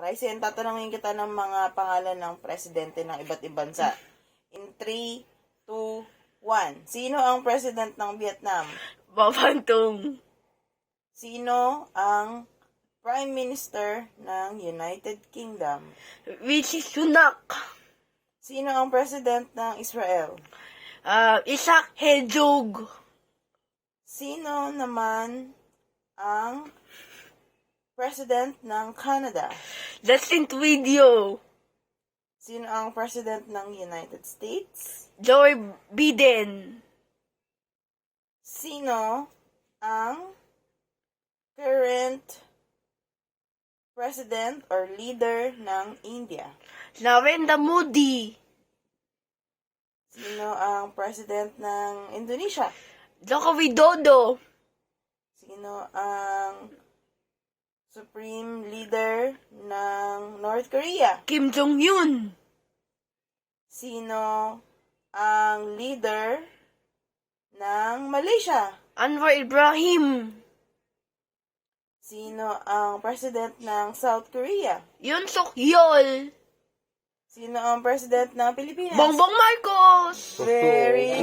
Ryzen, tatanungin kita ng mga pangalan ng presidente ng iba't ibang bansa. In 3, 2, 1. Sino ang president ng Vietnam? Babantong. Sino ang prime minister ng United Kingdom? Rishi Sunak. Sino ang president ng Israel? Ah, Isaac Herzog. Sino naman ang president ng Canada? Justin Trudeau. Sino ang president ng United States? Joe Biden. Sino ang current president or leader ng India? Narendra Modi. Sino ang president ng Indonesia? Joko Widodo. Sino ang supreme leader ng North Korea? Kim Jong-un. Sino ang leader ng Malaysia? Anwar Ibrahim. Sino ang president ng South Korea? Yoon Suk Yeol. Sino ang president ng Pilipinas? Bongbong Marcos. Very